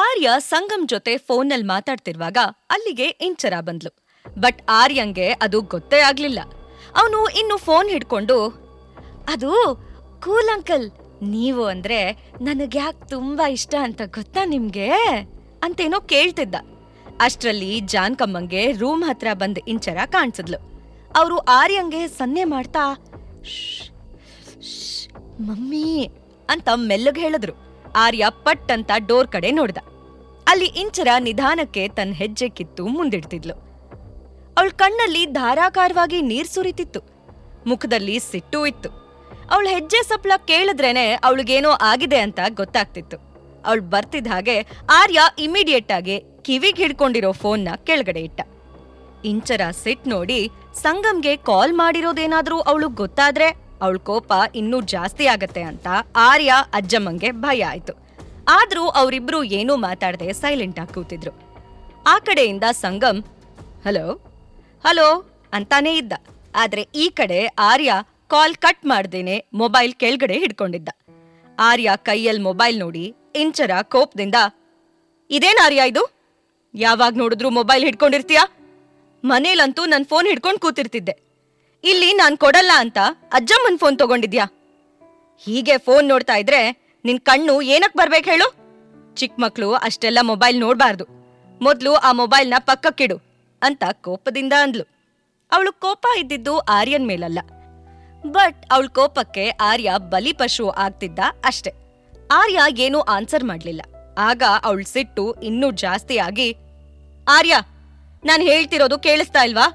ಆರ್ಯ ಸಂಗಮ್ ಜೊತೆ ಫೋನ್ನಲ್ಲಿ ಮಾತಾಡ್ತಿರುವಾಗ ಅಲ್ಲಿಗೆ ಇಂಚರ ಬಂದ್ಲು. ಬಟ್ ಆರ್ಯಂಗೆ ಅದು ಗೊತ್ತೇ ಆಗ್ಲಿಲ್ಲ. ಅವನು ಇನ್ನು ಫೋನ್ ಹಿಡ್ಕೊಂಡು ಅದು ಕೂಲ್ ಅಂಕಲ್ ನೀವು ಅಂದ್ರೆ ನನಗ್ಯಾಕ್ ತುಂಬಾ ಇಷ್ಟ ಅಂತ ಗೊತ್ತಾ ನಿಮ್ಗೆ? ಅಂತೇನೋ ಕೇಳ್ತಿದ್ದ. ಅಷ್ಟರಲ್ಲಿ ಜಾನ್ಕಮ್ಮಂಗೆ ರೂಮ್ ಹತ್ರ ಬಂದ ಇಂಚರ ಕಾಣಿಸಿದ್ಲು. ಅವರು ಆರ್ಯಂಗೆ ಸನ್ನೆ ಮಾಡ್ತಾ "ಶ್ಶ್, ಶ್ಶ್, ಮಮ್ಮಿ ಅಂತ ಮೆಲ್ಲಗೆ ಹೇಳಿದ್ರು. ಆರ್ಯ ಪಟ್ ಅಂತ ಡೋರ್ ಕಡೆ ನೋಡ್ದ. ಅಲ್ಲಿ ಇಂಚರ ನಿಧಾನಕ್ಕೆ ತನ್ನ ಹೆಜ್ಜೆ ಕಿತ್ತು ಮುಂದಿಡ್ತಿದ್ಲು. ಅವಳ ಕಣ್ಣಲ್ಲಿ ಧಾರಾಕಾರವಾಗಿ ನೀರ್ ಸುರಿತಿತ್ತು. ಮುಖದಲ್ಲಿ ಸಿಟ್ಟು ಇತ್ತು. ಅವಳ ಹೆಜ್ಜೆ ಸಪ್ಲ ಕೇಳಿದ್ರೇನೆ ಅವಳಿಗೇನೋ ಆಗಿದೆ ಅಂತ ಗೊತ್ತಾಗ್ತಿತ್ತು. ಅವಳು ಬರ್ತಿದ್ದ ಹಾಗೆ ಆರ್ಯ ಇಮಿಡಿಯೇಟ್ ಆಗಿ ಕಿವಿಗೆ ಹಿಡ್ಕೊಂಡಿರೋ ಫೋನ್ನ ಕೆಳಗಡೆ ಇಟ್ಟ. ಇಂಚರ ಸಿಟ್ ನೋಡಿ ಸಂಗಮ್ಗೆ ಕಾಲ್ ಮಾಡಿರೋದೇನಾದ್ರೂ ಅವಳು ಗೊತ್ತಾದ್ರೆ ಅವಳ ಕೋಪ ಇನ್ನೂ ಜಾಸ್ತಿ ಆಗತ್ತೆ ಅಂತ ಆರ್ಯ ಅಜ್ಜಮ್ಮಂಗೆ ಭಯ ಆಯ್ತು. ಆದ್ರೂ ಅವರಿಬ್ರು ಏನೂ ಮಾತಾಡದೆ ಸೈಲೆಂಟ್ ಆಗಿ ಕೂತಿದ್ರು. ಆ ಕಡೆಯಿಂದ ಸಂಗಮ್, ಹಲೋ ಹಲೋ ಅಂತಾನೇ ಇದ್ದ. ಆದ್ರೆ ಈ ಕಡೆ ಆರ್ಯ ಕಾಲ್ ಕಟ್ ಮಾಡ್ದೇನೆ ಮೊಬೈಲ್ ಕೆಳಗಡೆ ಹಿಡ್ಕೊಂಡಿದ್ದ. ಆರ್ಯ ಕೈಯಲ್ಲಿ ಮೊಬೈಲ್ ನೋಡಿ ಇಂಚರ ಕೋಪದಿಂದ, ಇದೇನ್ ಆರ್ಯ ಇದು? ಯಾವಾಗ ನೋಡಿದ್ರು ಮೊಬೈಲ್ ಹಿಡ್ಕೊಂಡಿರ್ತೀಯಾ? ಮನೇಲಂತೂ ನನ್ ಫೋನ್ ಹಿಡ್ಕೊಂಡ್ ಕೂತಿರ್ತಿದ್ದೆ. ಇಲ್ಲಿ ನಾನ್ ಕೊಡಲ್ಲ ಅಂತ ಅಜ್ಜಮ್ಮನ್ ಫೋನ್ ತಗೊಂಡಿದ್ಯಾ? ಹೀಗೆ ಫೋನ್ ನೋಡ್ತಾ ಇದ್ರೆ ನಿನ್ ಕಣ್ಣು ಏನಕ್ ಬರ್ಬೇಕು ಹೇಳು? ಚಿಕ್ಕ ಮಕ್ಳು ಅಷ್ಟೆಲ್ಲ ಮೊಬೈಲ್ ನೋಡ್ಬಾರ್ದು. ಮೊದ್ಲು ಆ ಮೊಬೈಲ್ನ ಪಕ್ಕಕ್ಕಿಡು ಅಂತ ಕೋಪದಿಂದ ಅಂದ್ಲು. ಅವಳು ಕೋಪ ಇದ್ದಿದ್ದು ಆರ್ಯನ್ ಮೇಲಲ್ಲ. ಬಟ್ ಅವಳ ಕೋಪಕ್ಕೆ ಆರ್ಯ ಬಲಿಪಶು ಆಗ್ತಿದ್ದ ಅಷ್ಟೆ. ಆರ್ಯ ಏನೂ ಆನ್ಸರ್ ಮಾಡ್ಲಿಲ್ಲ. ಆಗ ಅವಳ ಸಿಟ್ಟು ಇನ್ನೂ ಜಾಸ್ತಿ ಆಗಿ ಆರ್ಯ, ನಾನ್ ಹೇಳ್ತಿರೋದು ಕೇಳಿಸ್ತಾ ಇಲ್ವಾ?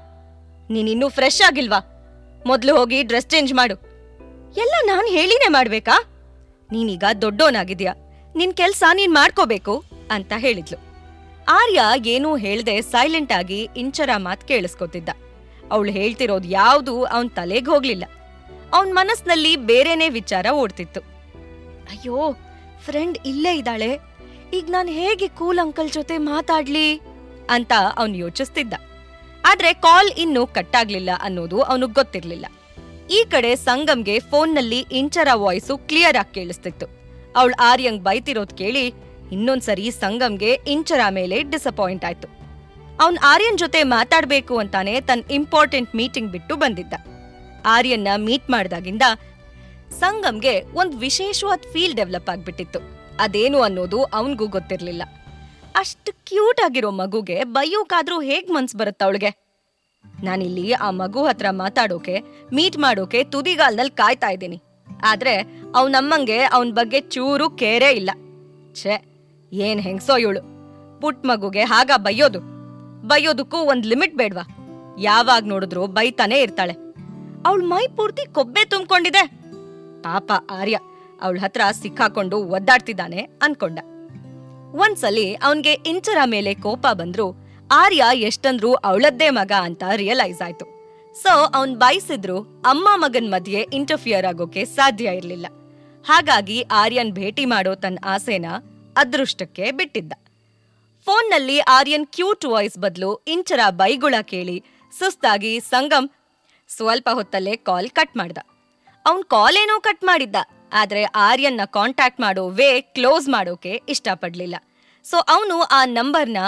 ನೀನಿನ್ನೂ ಫ್ರೆಶ್ ಆಗಿಲ್ವಾ? ಮೊದ್ಲು ಹೋಗಿ ಡ್ರೆಸ್ ಚೇಂಜ್ ಮಾಡು. ಎಲ್ಲ ನಾನ್ ಹೇಳಿನೇ ಮಾಡ್ಬೇಕಾ? ನೀನೀಗ ದೊಡ್ಡೋನಾಗಿದ್ಯಾ ನಿನ್ ಕೆಲ್ಸ ನೀನ್ ಮಾಡ್ಕೋಬೇಕು ಅಂತ ಹೇಳಿದ್ಲು. ಆರ್ಯ ಏನೂ ಹೇಳ್ದೆ ಸೈಲೆಂಟ್ ಆಗಿ ಇಂಚರ ಮಾತ್ ಕೇಳಿಸ್ಕೊತಿದ್ದ. ಅವಳು ಹೇಳ್ತಿರೋದು ಯಾವ್ದು ಅವನ್ ತಲೆಗ್ ಹೋಗ್ಲಿಲ್ಲ. ಅವನ್ ಮನಸ್ನಲ್ಲಿ ಬೇರೆನೇ ವಿಚಾರ ಓಡ್ತಿತ್ತು. ಅಯ್ಯೋ ಫ್ರೆಂಡ್ ಇಲ್ಲೇ ಇದ್ದಾಳೆ. ಈಗ ನಾನು ಹೇಗೆ ಕೂಲ್ ಅಂಕಲ್ ಜೊತೆ ಮಾತಾಡ್ಲಿ? ಅಂತ ಅವನು ಯೋಚಿಸ್ತಿದ್ದ. ಆದ್ರೆ ಕಾಲ್ ಇನ್ನೂ ಕಟ್ಟಾಗ್ಲಿಲ್ಲ ಅನ್ನೋದು ಅವನಿಗೆ ಗೊತ್ತಿರ್ಲಿಲ್ಲ. ಈ ಕಡೆ ಸಂಗಮ್ಗೆ ಫೋನ್ನಲ್ಲಿ ಇಂಚರ ವಾಯ್ಸು ಕ್ಲಿಯರ್ ಆಗಿ ಕೇಳಿಸ್ತಿತ್ತು. ಅವಳು ಆರ್ಯಂಗ್ ಬೈತಿರೋದ್ ಕೇಳಿ ಇನ್ನೊಂದ್ಸರಿ ಸಂಗಮ್ಗೆ ಇಂಚರ ಮೇಲೆ ಡಿಸಪಾಯಿಂಟ್ ಆಯ್ತು. ಅವನ್ ಆರ್ಯನ್ ಜೊತೆ ಮಾತಾಡ್ಬೇಕು ಅಂತಾನೆ ತನ್ನ ಇಂಪಾರ್ಟೆಂಟ್ ಮೀಟಿಂಗ್ ಬಿಟ್ಟು ಬಂದಿದ್ದ. ಆರ್ಯನ್ನ ಮೀಟ್ ಮಾಡಿದಾಗಿಂದ ಸಂಗಮ್ಗೆ ಒಂದ್ ವಿಶೇಷವಾದ ಫೀಲ್ ಡೆವಲಪ್ ಆಗ್ಬಿಟ್ಟಿತ್ತು. ಅದೇನು ಅನ್ನೋದು ಅವನ್ಗೂ ಗೊತ್ತಿರ್ಲಿಲ್ಲ. ಅಷ್ಟು ಕ್ಯೂಟ್ ಆಗಿರೋ ಮಗುಗೆ ಬೈಯೋಕಾದ್ರೂ ಹೇಗ್ ಮನ್ಸ್ ಬರುತ್ತ ಅವಳಿಗೆ? ನಾನಿಲ್ಲಿ ಆ ಮಗು ಹತ್ರ ಮಾತಾಡೋಕೆ ಮೀಟ್ ಮಾಡೋಕೆ ತುದಿಗಾಲ್ನಲ್ಲಿ ಕಾಯ್ತಾ ಇದ್ದೀನಿ. ಆದ್ರೆ ಅವನಮ್ಮಂಗೆ ಅವನ ಬಗ್ಗೆ ಚೂರು ಕೇರೇ ಇಲ್ಲ. ಛೇ, ಏನ್ ಹೆಂಗ್ಸೋ ಇವಳು. ಪುಟ್ ಮಗುಗೆ ಹಾಗ ಬೈಯೋದು. ಬೈಯೋದಕ್ಕೂ ಒಂದ್ ಲಿಮಿಟ್ ಬೇಡ್ವಾ? ಯಾವಾಗ ನೋಡಿದ್ರು ಬೈತಾನೆ ಇರ್ತಾಳೆ. ಅವಳ ಮೈ ಪೂರ್ತಿ ಕೊಬ್ಬೆ ತುಂಬ್ಕೊಂಡಿದೆ. ಪಾಪ ಆರ್ಯ, ಅವಳ ಹತ್ರ ಸಿಕ್ಕಾಕೊಂಡು ಒದ್ದಾಡ್ತಿದ್ದಾನೆ ಅನ್ಕೊಂಡ. ಒಂದ್ಸಲಿ ಅವನ್ಗೆ ಇಂಚರ ಮೇಲೆ ಕೋಪ ಬಂದ್ರು ಆರ್ಯ ಎಷ್ಟಂದ್ರೂ ಅವಳದ್ದೇ ಮಗ ಅಂತ ರಿಯಲೈಸ್ ಆಯ್ತು. ಸೊ ಅವನ್ ಬಯಸಿದ್ರು ಅಮ್ಮ ಮಗನ್ ಮಧ್ಯೆ ಇಂಟರ್ಫಿಯರ್ ಆಗೋಕೆ ಸಾಧ್ಯ ಇರ್ಲಿಲ್ಲ. ಹಾಗಾಗಿ ಆರ್ಯನ್ ಭೇಟಿ ಮಾಡೋ ತನ್ನ ಆಸೆನ ಅದೃಷ್ಟಕ್ಕೆ ಬಿಟ್ಟಿದ್ದ. ಫೋನ್ನಲ್ಲಿ ಆರ್ಯನ್ ಕ್ಯೂಟ್ ವಾಯ್ಸ್ ಬದಲು ಇಂಚರ ಬೈಗುಳ ಕೇಳಿ ಸುಸ್ತಾಗಿ ಸಂಗಮ್ ಸ್ವಲ್ಪ ಹೊತ್ತಲ್ಲೇ ಕಾಲ್ ಕಟ್ ಮಾಡ್ದ. ಅವನ್ ಕಾಲ್ ಏನೋ ಕಟ್ ಮಾಡಿದ್ದ, ಆದ್ರೆ ಆರ್ಯನ್ನ ಕಾಂಟ್ಯಾಕ್ಟ್ ಮಾಡೋ ವೇ ಕ್ಲೋಸ್ ಮಾಡೋಕೆ ಇಷ್ಟಪಡ್ಲಿಲ್ಲ. ಸೊ ಅವನು ಆ ನಂಬರ್ನ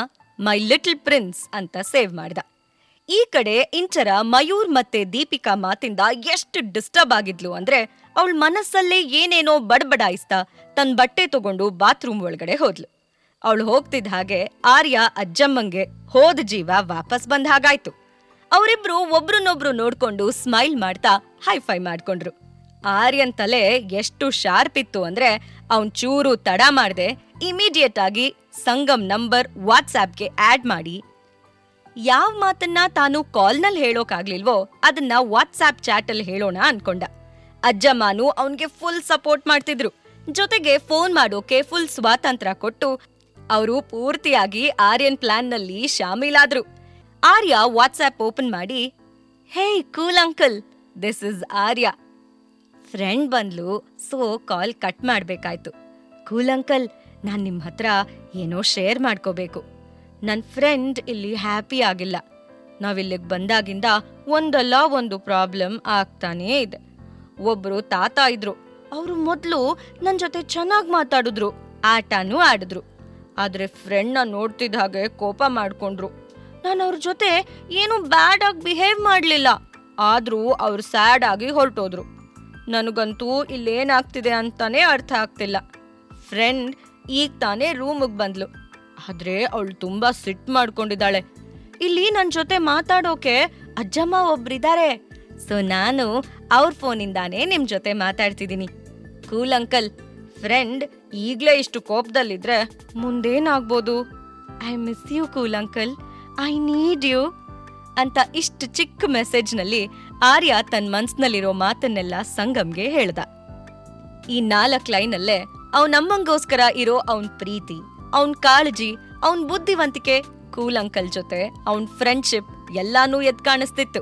ಮೈ ಲಿಟಲ್ ಪ್ರಿನ್ಸ್ ಅಂತ ಸೇವ್ ಮಾಡ್ದ. ಈ ಕಡೆ ಇಂಚರ ಮಯೂರ್ ಮತ್ತೆ ದೀಪಿಕಾ ಮಾತಿಂದ ಎಷ್ಟು ಡಿಸ್ಟರ್ಬ್ ಆಗಿದ್ಲು ಅಂದ್ರೆ ಅವಳ ಮನಸ್ಸಲ್ಲೇ ಏನೇನೋ ಬಡಬಡಾಯಿಸ್ತಾ ತನ್ನ ಬಟ್ಟೆ ತಗೊಂಡು ಬಾತ್ರೂಮ್ ಒಳಗಡೆ ಹೋದ್ಲು. ಅವಳು ಹೋಗ್ತಿದ್ದ ಹಾಗೆ ಆರ್ಯ ಅಜ್ಜಮ್ಮಂಗೆ ಹೋದ ಜೀವ ವಾಪಸ್ ಬಂದ ಹಾಗಾಯ್ತು. ಅವರಿಬ್ರು ಒಬ್ರನ್ನೊಬ್ರು ನೋಡ್ಕೊಂಡು ಸ್ಮೈಲ್ ಮಾಡ್ತಾ ಹೈಫೈ ಮಾಡ್ಕೊಂಡ್ರು. ಆರ್ಯನ್ ತಲೆ ಎಷ್ಟು ಶಾರ್ಪ್ ಇತ್ತು ಅಂದ್ರೆ ಅವನ್ ಚೂರು ತಡ ಮಾಡದೆ ಇಮಿಡಿಯೇಟ್ ಆಗಿ ಸಂಗಮ್ ನಂಬರ್ ವಾಟ್ಸ್ಆ್ಯಪ್ಗೆ ಆ್ಯಡ್ ಮಾಡಿ. ಯಾವ ಮಾತನ್ನ ತಾನು ಕಾಲ್ನಲ್ಲಿ ಹೇಳೋಕಾಗ್ಲಿಲ್ವೋ ಅದನ್ನ ವಾಟ್ಸ್ಆ್ಯಪ್ ಚಾಟಲ್ಲಿ ಹೇಳೋಣ ಅನ್ಕೊಂಡ. ಅಜ್ಜಮ್ಮನು ಅವನ್ಗೆ ಫುಲ್ ಸಪೋರ್ಟ್ ಮಾಡ್ತಿದ್ರು. ಜೊತೆಗೆ ಫೋನ್ ಮಾಡೋಕೆ ಫುಲ್ ಸ್ವಾತಂತ್ರ್ಯ ಕೊಟ್ಟು ಅವರು ಪೂರ್ತಿಯಾಗಿ ಆರ್ಯನ್ ಪ್ಲಾನ್ನಲ್ಲಿ ಶಾಮೀಲಾದ್ರು. ಆರ್ಯ ವಾಟ್ಸ್ಆ್ಯಪ್ ಓಪನ್ ಮಾಡಿ hey cool uncle this is Arya. Friend ಬಂದ್ಲು ಸೊ ಕಾಲ್ ಕಟ್ ಮಾಡ್ಬೇಕಾಯ್ತು. ಕೂಲ್ ಅಂಕಲ್ ನಾನು ನಿಮ್ಮ ಹತ್ರ ಏನೋ ಶೇರ್ ಮಾಡ್ಕೋಬೇಕು. ನನ್ನ ಫ್ರೆಂಡ್ ಇಲ್ಲಿ ಹ್ಯಾಪಿ ಆಗಿಲ್ಲ. ನಾವಿಲ್ಲಿಗೆ ಬಂದಾಗಿಂದ ಒಂದಲ್ಲ ಒಂದು ಪ್ರಾಬ್ಲಮ್ ಆಗ್ತಾನೇ ಇದೆ. ಒಬ್ರು ತಾತ ಇದ್ರು. ಅವರು ಮೊದಲು ನನ್ನ ಜೊತೆ ಚೆನ್ನಾಗಿ ಮಾತಾಡಿದ್ರು, ಆಟನೂ ಆಡಿದ್ರು. ಆದ್ರೆ ಫ್ರೆಂಡ್ನ ನೋಡ್ತಿದ್ದ ಹಾಗೆ ಕೋಪ ಮಾಡ್ಕೊಂಡ್ರು. ನಾನು ಅವ್ರ ಜೊತೆ ಏನು ಬ್ಯಾಡ್ ಆಗಿ ಬಿಹೇವ್ ಮಾಡಲಿಲ್ಲ. ಆದ್ರೂ ಅವ್ರು ಸ್ಯಾಡ್ ಆಗಿ ಹೊರಟೋದ್ರು. ನನಗಂತೂ ಇಲ್ಲೇನಾಗ್ತಿದೆ ಅಂತಾನೆ ಅರ್ಥ ಆಗ್ತಿಲ್ಲ. ಫ್ರೆಂಡ್ ಈಗ ತಾನೇ ರೂಮಿಗೆ ಬಂದ್ಲು. ಆದ್ರೆ ಅವಳು ತುಂಬಾ ಸಿಟ್ ಮಾಡ್ಕೊಂಡಿದ್ದಾಳೆ. ಇಲ್ಲಿ ನನ್ನ ಜೊತೆ ಮಾತಾಡೋಕೆ ಅಜ್ಜಮ್ಮ ಒಬ್ರಿದ್ದಾರೆ ಸೊ ನಾನು ಅವ್ರ ಫೋನಿಂದಾನೇ ನಿಮ್ ಜೊತೆ ಮಾತಾಡ್ತಿದ್ದೀನಿ ಕೂಲ್ ಅಂಕಲ್, ಫ್ರೆಂಡ್ ಈಗಲೇ ಇಷ್ಟು ಕೋಪದಲ್ಲಿದ್ರೆ ಮುಂದೇನಾಗ್ಬೋದು? I miss you cool uncle, I need you ಅಂತ ಇಷ್ಟು ಚಿಕ್ಕ ಮೆಸೇಜ್ನಲ್ಲಿ ಆರ್ಯ ತನ್ನ ಮನ್ಸ್ನಲ್ಲಿರೋ ಮಾತನ್ನೆಲ್ಲ ಸಂಗಮ್ಗೆ ಹೇಳ್ದ. ಈ ನಾಲ್ಕ್ ಲೈನಲ್ಲೇ ಅವನಮ್ಮಂಗೋಸ್ಕರ ಇರೋ ಅವನ್ ಪ್ರೀತಿ, ಅವನ್ ಕಾಳಜಿ, ಅವನ್ ಬುದ್ಧಿವಂತಿಕೆ, ಕೂಲ್ ಅಂಕಲ್ ಜೊತೆ ಅವನ್ ಫ್ರೆಂಡ್ಶಿಪ್ ಎಲ್ಲಾನೂ ಎದ್ ಕಾಣಿಸ್ತಿತ್ತು.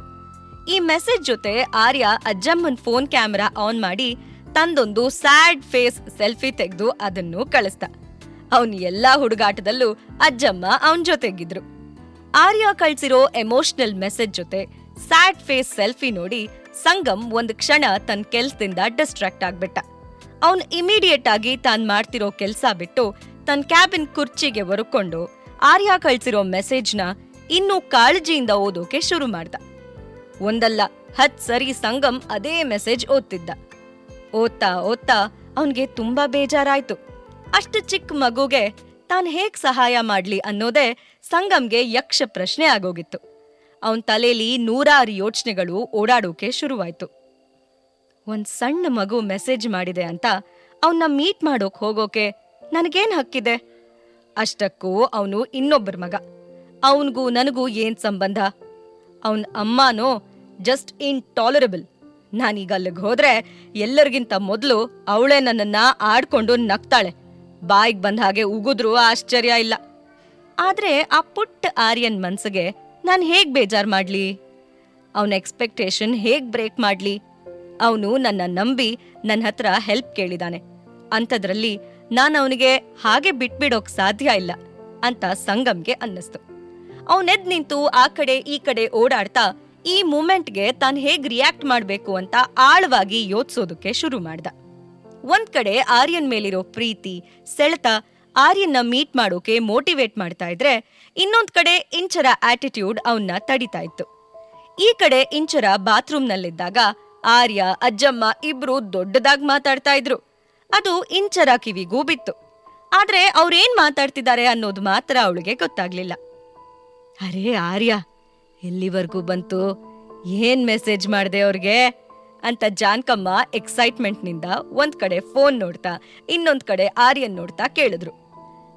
ಈ ಮೆಸೇಜ್ ಜೊತೆ ಆರ್ಯ ಅಜ್ಜಮ್ಮನ್ ಫೋನ್ ಕ್ಯಾಮೆರಾ ಆನ್ ಮಾಡಿ ತಂದೊಂದು ಸ್ಯಾಡ್ ಫೇಸ್ ಸೆಲ್ಫಿ ತೆಗೆದು ಅದನ್ನು ಕಳಿಸ್ದ. ಅವನ್ ಎಲ್ಲಾ ಹುಡುಗಾಟದಲ್ಲೂ ಅಜ್ಜಮ್ಮ ಅವನ್ ಜೊತೆಗಿದ್ರು. ಆರ್ಯ ಕಳ್ಸಿರೋ ಎಮೋಷನಲ್ ಮೆಸೇಜ್ ಜೊತೆ ಸ್ಯಾಡ್ ಫೇಸ್ ಸೆಲ್ಫಿ ನೋಡಿ ಸಂಗಮ್ ಒಂದು ಕ್ಷಣ ತನ್ನ ಕೆಲ್ಸದಿಂದ ಡಿಸ್ಟ್ರಾಕ್ಟ್ ಆಗ್ಬಿಟ್ಟ. ಅವನು ಇಮಿಡಿಯೇಟ್ ಆಗಿ ತಾನ್ ಮಾಡ್ತಿರೋ ಕೆಲ್ಸ ಬಿಟ್ಟು ತನ್ನ ಕ್ಯಾಬಿನ್ ಕುರ್ಚಿಗೆ ಒರ್ಕೊಂಡು ಆರ್ಯ ಕಳ್ಸಿರೋ ಮೆಸೇಜ್ನ ಇನ್ನೂ ಕಾಳಜಿಯಿಂದ ಓದೋಕೆ ಶುರು ಮಾಡ್ದ. ಒಂದಲ್ಲ, ಹತ್ ಸರಿ ಸಂಗಮ್ ಅದೇ ಮೆಸೇಜ್ ಓದ್ತಿದ್ದ. ಓದ್ತಾ ಓದ್ತಾ ಅವನಿಗೆ ತುಂಬಾ ಬೇಜಾರಾಯ್ತು. ಅಷ್ಟು ಚಿಕ್ಕ ಮಗುಗೆ ತಾನ್ ಹೇಗ್ ಸಹಾಯ ಮಾಡ್ಲಿ ಅನ್ನೋದೇ ಸಂಗಮ್ಗೆ ಯಕ್ಷ ಪ್ರಶ್ನೆ ಆಗೋಗಿತ್ತು. ಅವನ್ ತಲೆಯಲ್ಲಿ ನೂರಾರು ಯೋಚನೆಗಳು ಓಡಾಡೋಕೆ ಶುರುವಾಯ್ತು. ಒಂದ್ ಸಣ್ಣ ಮಗು ಮೆಸೇಜ್ ಮಾಡಿದೆ ಅಂತ ಅವನ್ನ ಮೀಟ್ ಮಾಡೋಕ್ ಹೋಗೋಕೆ ನನಗೇನ್ ಹಕ್ಕಿದೆ? ಅಷ್ಟಕ್ಕೂ ಅವನು ಇನ್ನೊಬ್ಬರ ಮಗ. ಅವನ್ಗೂ ನನಗೂ ಏನ್ ಸಂಬಂಧ? ಅವನ ಅಮ್ಮನೋ ಜಸ್ಟ್ ಇನ್ಟಾಲರಬಲ್ ನಾನೀಗ ಅಲ್ಲಿಗೆ ಹೋದ್ರೆ ಎಲ್ಲರಿಗಿಂತ ಮೊದಲು ಅವಳೇ ನನ್ನನ್ನ ಆಡ್ಕೊಂಡು ನಗ್ತಾಳೆ. ಬಾಯಿಗೆ ಬಂದ ಹಾಗೆ ಉಗುದ್ರೂ ಆಶ್ಚರ್ಯ ಇಲ್ಲ. ಆದ್ರೆ ಆ ಪುಟ್ಟ ಆರ್ಯನ್ ಮನ್ಸಿಗೆ ನಾನು ಹೇಗ್ ಬೇಜಾರ್ ಮಾಡ್ಲಿ? ಅವನ ಎಕ್ಸ್ಪೆಕ್ಟೇಷನ್ ಹೇಗ್ ಬ್ರೇಕ್ ಮಾಡ್ಲಿ? ಅವನು ನನ್ನ ನಂಬಿ ನನ್ನ ಹತ್ರ ಹೆಲ್ಪ್ ಕೇಳಿದಾನೆ. ಅಂಥದ್ರಲ್ಲಿ ನಾನು ಅವನಿಗೆ ಹಾಗೆ ಬಿಟ್ಬಿಡೋಕ್ ಸಾಧ್ಯ ಇಲ್ಲ ಅಂತ ಸಂಗಮ್ಗೆ ಅನ್ನಿಸ್ತು. ಅವನೆದ್ ನಿಂತು ಆ ಕಡೆ ಈ ಕಡೆ ಓಡಾಡ್ತಾ ಈ ಮೂಮೆಂಟ್ಗೆ ತಾನು ಹೇಗ್ ರಿಯಾಕ್ಟ್ ಮಾಡ್ಬೇಕು ಅಂತ ಆಳವಾಗಿ ಯೋಚಿಸೋದಕ್ಕೆ ಶುರು ಮಾಡ್ದ. ಒಂದ್ ಕಡೆ ಆರ್ಯನ್ ಮೇಲಿರೋ ಪ್ರೀತಿ, ಸೆಳೆತ ಆರ್ಯನ್ನ ಮೀಟ್ ಮಾಡೋಕೆ ಮೋಟಿವೇಟ್ ಮಾಡ್ತಾ ಇದ್ರೆ ಇನ್ನೊಂದ್ ಕಡೆ ಇಂಚರ ಆಟಿಟ್ಯೂಡ್ ಅವನ್ನ ತಡಿತಾ ಇತ್ತು. ಈ ಕಡೆ ಇಂಚರ ಬಾತ್ರೂಮ್ನಲ್ಲಿದ್ದಾಗ ಆರ್ಯ, ಅಜ್ಜಮ್ಮ ಇಬ್ರು ದೊಡ್ಡದಾಗ್ ಮಾತಾಡ್ತಾ ಇದ್ರು. ಅದು ಇಂಚರ ಕಿವಿಗೂ ಬಿತ್ತು. ಆದ್ರೆ ಅವ್ರೇನ್ ಮಾತಾಡ್ತಿದ್ದಾರೆ ಅನ್ನೋದು ಮಾತ್ರ ಅವಳಿಗೆ ಗೊತ್ತಾಗ್ಲಿಲ್ಲ. ಅರೇ ಆರ್ಯ, ಎಲ್ಲಿವರೆಗೂ ಬಂತು? ಏನ್ ಮೆಸೇಜ್ ಮಾಡ್ದೆ ಅವ್ರಿಗೆ? ಅಂತ ಜಾನ್ಕಮ್ಮ ಎಕ್ಸೈಟ್ಮೆಂಟ್ನಿಂದ ಒಂದ್ ಕಡೆ ಫೋನ್ ನೋಡ್ತಾ ಇನ್ನೊಂದ್ ಕಡೆ ಆರ್ಯನ್ ನೋಡ್ತಾ ಕೇಳಿದ್ರು.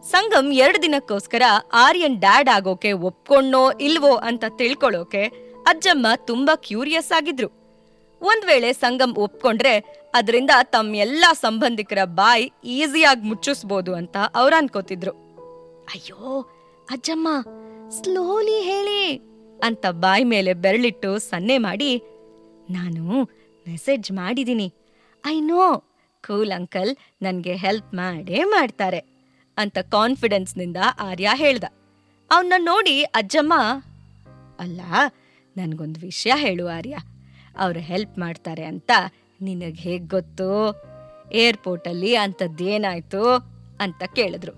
ಸಂಗಮ್ ಎರಡು ದಿನಕ್ಕೋಸ್ಕರ ಆರ್ಯನ್ ಡ್ಯಾಡ್ ಆಗೋಕೆ ಒಪ್ಕೊಂಡೋ ಇಲ್ವೋ ಅಂತ ತಿಳ್ಕೊಳ್ಳೋಕೆ ಅಜ್ಜಮ್ಮ ತುಂಬಾ ಕ್ಯೂರಿಯಸ್ ಆಗಿದ್ರು. ಒಂದ್ ವೇಳೆ ಸಂಗಮ್ ಒಪ್ಕೊಂಡ್ರೆ ಅದರಿಂದ ಎಲ್ಲಾ ಸಂಬಂಧಿಕರ ಬಾಯ್ ಈಸಿಯಾಗಿ ಮುಚ್ಚಿಸ್ಬೋದು ಅಂತ ಅವ್ರ ಅನ್ಕೋತಿದ್ರು. ಅಯ್ಯೋ, ಅಜ್ಜಮ್ಮ, ಸ್ಲೋಲಿ ಹೇಳಿ ಅಂತ ಬಾಯ್ ಮೇಲೆ ಬೆರಳಿಟ್ಟು ಸನ್ನೆ ಮಾಡಿ, ನಾನು ಮೆಸೇಜ್ ಮಾಡಿದೀನಿ. ಐ ನೋ, ಕೂಲ್ ಅಂಕಲ್ ನನಗೆ ಹೆಲ್ಪ್ ಮಾಡೇ ಮಾಡ್ತಾರೆ. ಅಂತ ಕಾನ್ಫಿಡೆನ್ಸ್ನಿಂದ ಆರ್ಯ ಹೇಳ್ದ. ಅವನ್ನ ನೋಡಿ ಅಜ್ಜಮ್ಮ, ಅಲ್ಲ, ನನಗೊಂದು ವಿಷಯ ಹೇಳು ಆರ್ಯ. ಅವ್ರು ಹೆಲ್ಪ್ ಮಾಡ್ತಾರೆ ಅಂತ ನಿನಗೆ ಹೇಗ್ ಗೊತ್ತು? ಏರ್ಪೋರ್ಟಲ್ಲಿ ಅಂಥದ್ದೇನಾಯ್ತು ಅಂತ ಕೇಳಿದ್ರು.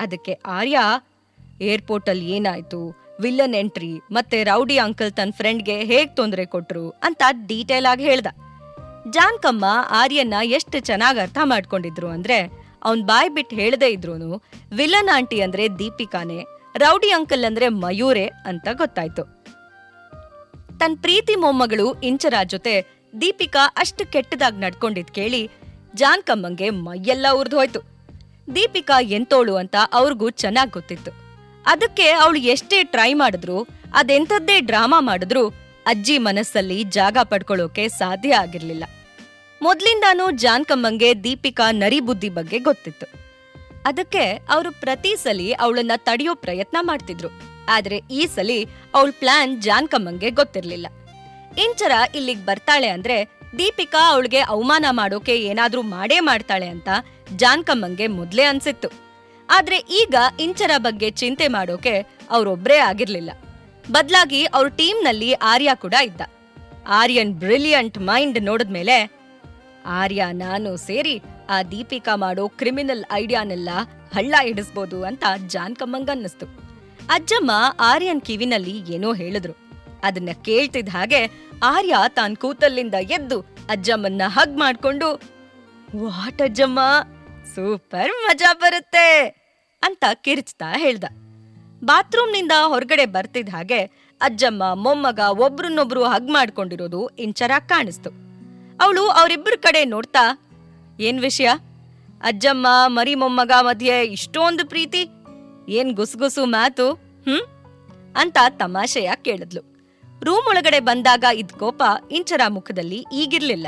ಅದಕ್ಕೆ ಆರ್ಯ, ಏರ್ಪೋರ್ಟಲ್ಲಿ ಏನಾಯ್ತು? ವಿಲ್ಲನ್ ಎಂಟ್ರಿ ಮತ್ತೆ ರೌಡಿ ಅಂಕಲ್ ತನ್ನ ಫ್ರೆಂಡ್ಗೆ ಹೇಗ್ ತೊಂದರೆ ಕೊಟ್ರು? ಅಂತ ಡೀಟೇಲ್ ಆಗಿ ಹೇಳ್ದ. ಜಾನ್ಕಮ್ಮ ಆರ್ಯನ್ನ ಎಷ್ಟು ಚೆನ್ನಾಗಿ ಅರ್ಥ ಮಾಡ್ಕೊಂಡಿದ್ರು ಅಂದ್ರೆ ಅವ್ನ್ ಬಾಯ್ ಬಿಟ್ಟು ಹೇಳದೇ ಇದ್ರೂನು ವಿಲನ್ ಆಂಟಿ ಅಂದ್ರೆ ದೀಪಿಕಾನೇ, ರೌಡಿ ಅಂಕಲ್ ಅಂದ್ರೆ ಮಯೂರೇ ಅಂತ ಗೊತ್ತಾಯ್ತು. ತನ್ ಪ್ರೀತಿ ಮೊಮ್ಮಗಳು ಇಂಚರ ಜೊತೆ ದೀಪಿಕಾ ಅಷ್ಟು ಕೆಟ್ಟದಾಗ್ ನಡ್ಕೊಂಡಿದ್ ಕೇಳಿ ಜಾನ್ಕಮ್ಮಂಗೆ ಮೈಯೆಲ್ಲ ಉರ್ದು ಹೋಯ್ತು. ದೀಪಿಕಾ ಎಂತೋಳು ಅಂತ ಅವ್ರಿಗೂ ಚೆನ್ನಾಗ್ ಗೊತ್ತಿತ್ತು. ಅದಕ್ಕೆ ಅವಳು ಎಷ್ಟೇ ಟ್ರೈ ಮಾಡಿದ್ರು ಅದೆಂಥದ್ದೇ ಡ್ರಾಮಾ ಮಾಡಿದ್ರು ಅಜ್ಜಿ ಮನಸ್ಸಲ್ಲಿ ಜಾಗ ಪಡ್ಕೊಳ್ಳೋಕೆ ಸಾಧ್ಯ ಆಗಿರ್ಲಿಲ್ಲ. ಮೊದ್ಲಿಂದಾನೂ ಜಾನ್ಕಮ್ಮಂಗೆ ದೀಪಿಕಾ ನರಿಬುದ್ಧಿ ಬಗ್ಗೆ ಗೊತ್ತಿತ್ತು. ಅದಕ್ಕೆ ಅವರು ಪ್ರತಿ ಸಲಿ ಅವಳನ್ನ ತಡೆಯೋ ಪ್ರಯತ್ನ ಮಾಡ್ತಿದ್ರು. ಆದ್ರೆ ಈ ಸಲಿ ಅವಳ ಪ್ಲಾನ್ ಜಾನ್ಕಮ್ಮಂಗೆ ಗೊತ್ತಿರ್ಲಿಲ್ಲ. ಇಂಚರ ಇಲ್ಲಿಗ್ ಬರ್ತಾಳೆ ಅಂದ್ರೆ ದೀಪಿಕಾ ಅವಳಿಗೆ ಅವಮಾನ ಮಾಡೋಕೆ ಏನಾದ್ರೂ ಮಾಡೇ ಮಾಡ್ತಾಳೆ ಅಂತ ಜಾನ್ಕಮ್ಮಂಗೆ ಮೊದ್ಲೇ ಅನ್ಸಿತ್ತು. ಆದ್ರೆ ಈಗ ಇಂಚರ ಬಗ್ಗೆ ಚಿಂತೆ ಮಾಡೋಕೆ ಅವ್ರೊಬ್ರೇ ಆಗಿರ್ಲಿಲ್ಲ. ಬದ್ಲಾಗಿ ಅವ್ರ ಟೀಮ್ನಲ್ಲಿ ಆರ್ಯ ಕೂಡ ಇದ್ದ. ಆರ್ಯನ್ ಬ್ರಿಲಿಯಂಟ್ ಮೈಂಡ್ ನೋಡಿದ್ಮೇಲೆ ಆರ್ಯ, ನಾನು ಸೇರಿ ಆ ದೀಪಿಕಾ ಮಾಡೋ ಕ್ರಿಮಿನಲ್ ಐಡಿಯಾನೆಲ್ಲ ಹಳ್ಳ ಹಿಡಿಸ್ಬೋದು ಅಂತ ಜಾನ್ಕಮ್ಮಂಗ್ ಅನ್ನಿಸ್ತು ಅಜ್ಜಮ್ಮ ಆರ್ಯನ್ ಕಿವಿನಲ್ಲಿ ಏನೋ ಹೇಳಿದ್ರು. ಅದನ್ನ ಕೇಳ್ತಿದ್ದ ಹಾಗೆ ಆರ್ಯ ತಾನ್ ಕೂತಲ್ಲಿಂದ ಎದ್ದು ಅಜ್ಜಮ್ಮನ್ನ ಹಗ್ ಮಾಡ್ಕೊಂಡು, ವಾಟ್ ಅಜ್ಜಮ್ಮ, ಸೂಪರ್ ಮಜಾ ಬರುತ್ತೆ ಅಂತ ಕಿರ್ಚ್ತಾ ಹೇಳ್ದ. ಬಾತ್ರೂಮ್ನಿಂದ ಹೊರಗಡೆ ಬರ್ತಿದ್ದ ಹಾಗೆ ಅಜ್ಜಮ್ಮ ಮೊಮ್ಮಗ ಒಬ್ರನ್ನೊಬ್ರು ಹಗ್ ಮಾಡ್ಕೊಂಡಿರೋದು ಇಂಚರ ಕಾಣಿಸ್ತು. ಅವಳು ಅವರಿಬ್ಬರ ಕಡೆ ನೋಡ್ತಾ, ಏನ್ ವಿಷಯ? ಅಜ್ಜಮ್ಮ, ಮರಿ ಮೊಮ್ಮಗ ಮಧ್ಯೆ ಇಷ್ಟೊಂದು ಪ್ರೀತಿ? ಏನ್ ಗುಸುಗುಸು ಮಾತು, ಹ್ಮ್? ಅಂತ ತಮಾಷೆಯ ಕೇಳಿದ್ಲು. ರೂಮ್ ಒಳಗಡೆ ಬಂದಾಗ ಇದ್ ಕೋಪ ಇಂಚರ ಮುಖದಲ್ಲಿ ಈಗಿರ್ಲಿಲ್ಲ.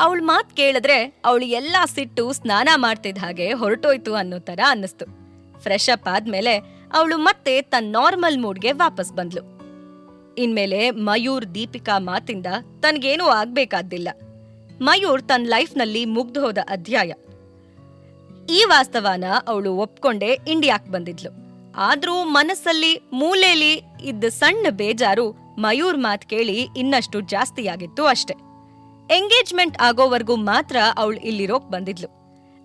ಅವಳ ಮಾತ್ ಕೇಳಿದ್ರೆ ಅವಳು ಎಲ್ಲಾ ಸಿಟ್ಟು ಸ್ನಾನ ಮಾಡ್ತಿದ್ದ ಹಾಗೆ ಹೊರಟೋಯ್ತು ಅನ್ನೋ ತರ ಅನ್ನಿಸ್ತು. ಫ್ರೆಶ್ ಅಪ್ ಆದ್ಮೇಲೆ ಅವಳು ಮತ್ತೆ ತನ್ನ ನಾರ್ಮಲ್ ಮೂಡ್ಗೆ ವಾಪಸ್ ಬಂದ್ಲು. ಇನ್ಮೇಲೆ ಮಯೂರ್ ದೀಪಿಕಾ ಮಾತಿಂದ ತನ್ಗೇನೂ ಆಗ್ಬೇಕಾದ್ದಿಲ್ಲ. ಮಯೂರ್ ತನ್ನ ಲೈಫ್ನಲ್ಲಿ ಮುಗ್ದು ಹೋದ ಅಧ್ಯಾಯ. ಈ ವಾಸ್ತವನ ಅವಳು ಒಪ್ಕೊಂಡೇ ಇಂಡಿಯಾಕ್ ಬಂದಿದ್ಲು. ಆದ್ರೂ ಮನಸ್ಸಲ್ಲಿ ಮೂಲೆಯಲ್ಲಿ ಇದ್ದ ಸಣ್ಣ ಬೇಜಾರು ಮಯೂರ್ ಮಾತ್ ಕೇಳಿ ಇನ್ನಷ್ಟು ಜಾಸ್ತಿಯಾಗಿತ್ತು ಅಷ್ಟೆ. ಎಂಗೇಜ್ಮೆಂಟ್ ಆಗೋವರೆಗೂ ಮಾತ್ರ ಅವಳು ಇಲ್ಲಿರೋಕ್ ಬಂದಿದ್ಲು.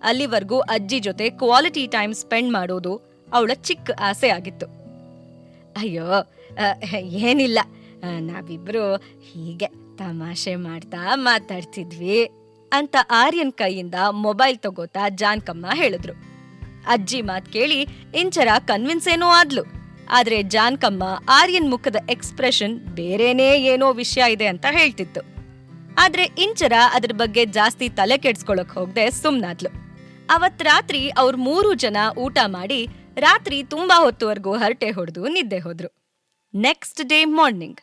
ಅಲ್ಲಿವರೆಗೂ ಅಜ್ಜಿ ಜೊತೆ ಕ್ವಾಲಿಟಿ ಟೈಮ್ ಸ್ಪೆಂಡ್ ಮಾಡೋದು ಅವಳ ಚಿಕ್ಕ ಆಸೆ ಆಗಿತ್ತು. ಅಯ್ಯೋ ಏನಿಲ್ಲ. ನಾವಿಬ್ರು ಹೀಗೆ ತಮಾಷೆ ಮಾಡ್ತಾ ಮಾತಾಡ್ತಿದ್ವಿ ಅಂತ ಆರ್ಯನ್ ಕೈಯಿಂದ ಮೊಬೈಲ್ ತಗೋತಾ ಜಾನ್ಕಮ್ಮ ಹೇಳಿದ್ರು. ಅಜ್ಜಿ ಮಾತ್ ಕೇಳಿ ಇಂಚರ ಕನ್ವಿನ್ಸ್ ಏನೋ ಆದ್ಲು. ಆದ್ರೆ ಜಾನ್ಕಮ್ಮ ಆರ್ಯನ್ ಮುಖದ ಎಕ್ಸ್ಪ್ರೆಷನ್ ಬೇರೆನೇ ಏನೋ ವಿಷಯ ಇದೆ ಅಂತ ಹೇಳ್ತಿತ್ತು. ಆದ್ರೆ ಇಂಚರ ಅದ್ರ ಬಗ್ಗೆ ಜಾಸ್ತಿ ತಲೆ ಕೆಡ್ಸ್ಕೊಳಕ್ ಹೋಗದೆ ಸುಮ್ನಾದ್ಲು. ಅವತ್ ರಾತ್ರಿ ಅವ್ರ ಮೂರು ಜನ ಊಟ ಮಾಡಿ ರಾತ್ರಿ ತುಂಬಾ ಹೊತ್ತುವರೆಗೂ ಹರಟೆ ಹೊಡೆದು ನಿದ್ದೆ ಹೋದ್ರು. ನೆಕ್ಸ್ಟ್ ಡೇ ಮಾರ್ನಿಂಗ್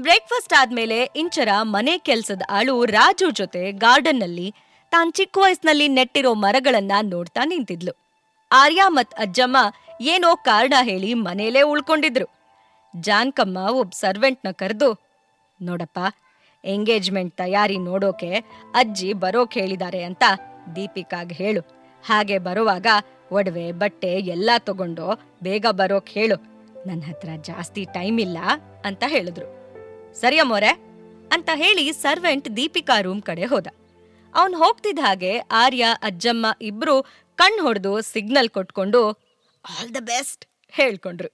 ಬ್ರೇಕ್ಫಾಸ್ಟ್ ಆದ್ಮೇಲೆ ಇಂಚರ ಮನೆ ಕೆಲ್ಸದ ಆಳು ರಾಜು ಜೊತೆ ಗಾರ್ಡನ್ನಲ್ಲಿ ತಾನ್ ಚಿಕ್ಕ ವಯಸ್ಸಿನಲ್ಲಿ ನೆಟ್ಟಿರೋ ಮರಗಳನ್ನ ನೋಡ್ತಾ ನಿಂತಿದ್ಲು. ಆರ್ಯ ಮತ್ ಅಜ್ಜಮ್ಮ ಏನೋ ಕಾರಣ ಹೇಳಿ ಮನೇಲೇ ಉಳ್ಕೊಂಡಿದ್ರು. ಜಾನ್ಕಮ್ಮ ಒಬ್ಬ ಸರ್ವೆಂಟ್ನ ಕರೆದು, ನೋಡಪ್ಪ ಎಂಗೇಜ್ಮೆಂಟ್ ತಯಾರಿ ನೋಡೋಕೆ ಅಜ್ಜಿ ಬರೋಕ್ ಹೇಳಿದ್ದಾರೆ ಅಂತ ದೀಪಿಕಾಗ್ ಹೇಳು. ಹಾಗೆ ಬರುವಾಗ ಒಡವೆ, ಬಟ್ಟೆ ಎಲ್ಲ ತಗೊಂಡು ಬೇಗ ಬರೋಕ್ ಹೇಳು. ನನ್ನ ಹತ್ರ ಜಾಸ್ತಿ ಟೈಮ್ ಇಲ್ಲ ಅಂತ ಹೇಳಿದ್ರು. ಸರಿಯ ಮೋರೆ ಅಂತ ಹೇಳಿ ಸರ್ವೆಂಟ್ ದೀಪಿಕಾ ರೂಮ್ ಕಡೆ ಹೋದ. ಅವನ್ ಹೋಗ್ತಿದ್ದ ಹಾಗೆ ಆರ್ಯ, ಅಜ್ಜಮ್ಮ ಇಬ್ರು ಕಣ್ ಹೊಡೆದು ಸಿಗ್ನಲ್ ಕೊಟ್ಕೊಂಡು ಆಲ್ ದ ಬೆಸ್ಟ್ ಹೇಳ್ಕೊಂಡ್ರು.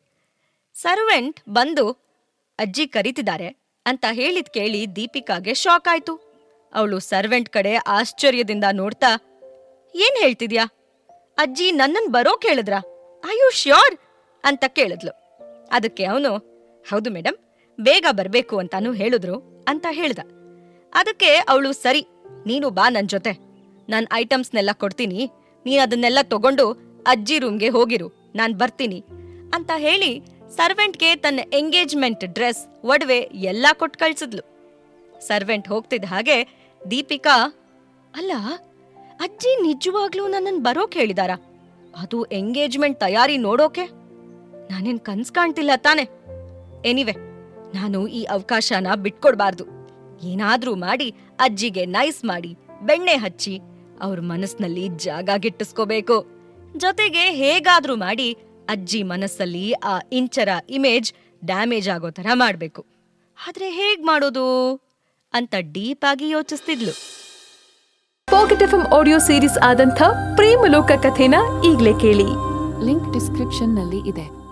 ಸರ್ವೆಂಟ್ ಬಂದು, ಅಜ್ಜಿ ಕರೀತಿದ್ದಾರೆ, ಅಂತ ಹೇಳಿದ್ ಕೇಳಿ ದೀಪಿಕಾಗೆ ಶಾಕ್ ಆಯ್ತು. ಅವಳು ಸರ್ವೆಂಟ್ ಕಡೆ ಆಶ್ಚರ್ಯದಿಂದ ನೋಡ್ತಾ, ಏನ್ ಹೇಳ್ತಿದ್ಯಾ? ಅಜ್ಜಿ ನನ್ನನ್ ಬರೋ ಕೇಳಿದ್ರ? ಐ ಯು ಶ್ಯೋರ್ ಅಂತ ಕೇಳಿದ್ಲು. ಅದಕ್ಕೆ ಅವನು, ಹೌದು ಮೇಡಮ್ ಬೇಗ ಬರ್ಬೇಕು ಅಂತಾನು ಹೇಳಿದ್ರು ಅಂತ ಹೇಳ್ದ. ಅದಕ್ಕೆ ಅವಳು, ಸರಿ, ನೀನು ಬಾ ನನ್ ಜೊತೆ. ನನ್ ಐಟಮ್ಸ್ನೆಲ್ಲ ಕೊಡ್ತೀನಿ. ನೀನ್ ಅದನ್ನೆಲ್ಲ ತಗೊಂಡು ಅಜ್ಜಿ ರೂಮ್ಗೆ ಹೋಗಿರು. ನಾನ್ ಬರ್ತೀನಿ. ಅಂತ ಹೇಳಿ ಸರ್ವೆಂಟ್ಗೆ ತನ್ನ ಎಂಗೇಜ್ಮೆಂಟ್ ಡ್ರೆಸ್, ಒಡವೆ ಎಲ್ಲ ಕೊಟ್ಟು ಕಳ್ಸಿದ್ಲು. ಸರ್ವೆಂಟ್ ಹೋಗ್ತಿದ್ದ ಹಾಗೆ ದೀಪಿಕಾ, ಅಲ್ಲ ಅಜ್ಜಿ ನಿಜವಾಗ್ಲೂ ನನ್ನನ್ ಬರೋಕ್ ಹೇಳಿದಾರ? ಅದು ಎಂಗೇಜ್ಮೆಂಟ್ ತಯಾರಿ ನೋಡೋಕೆ? ನಾನೇನ್ ಕನ್ಸ್ ಕಾಣ್ತಿಲ್ಲ ತಾನೆ. ಎನಿವೆ ನಾನು ಈ ಅವಕಾಶನ ಬಿಟ್ಕೊಡ್ಬಾರ್ದು. ಏನಾದ್ರೂ ಮಾಡಿ, ಅಜ್ಜಿಗೆ ನೈಸ್ ಮಾಡಿ, ಬೆಣ್ಣೆ ಹಚ್ಚಿ, ಅವ್ರ ಮನಸ್ನಲ್ಲಿ ಜಾಗ ಗಿಟ್ಟಿಸ್ಕೋಬೇಕು. ಜೊತೆಗೆ ಹೇಗಾದ್ರೂ ಮಾಡಿ, ಅಜ್ಜಿ ಮನಸ್ಸಲ್ಲಿ ಆ ಇಂಚರ ಇಮೇಜ್ ಡ್ಯಾಮೇಜ್ ಆಗೋ ಥರ ಮಾಡ್ಬೇಕು. ಆದ್ರೆ ಹೇಗ್ ಮಾಡೋದು? ಅಂತ ಡೀಪ್ ಆಗಿ ಯೋಚಿಸ್ತಿದ್ಲು. ಪಾಕೆಟ್ ಎಫ್ ಆಡಿಯೋ ಸೀರೀಸ್ ಆದಂಥ ಪ್ರೇಮಲೋಕ ಕಥೆನ ಈಗಲೇ ಕೇಳಿ. ಲಿಂಕ್ ಡಿಸ್ಕ್ರಿಪ್ಷನ್ನಲ್ಲಿ ಇದೆ.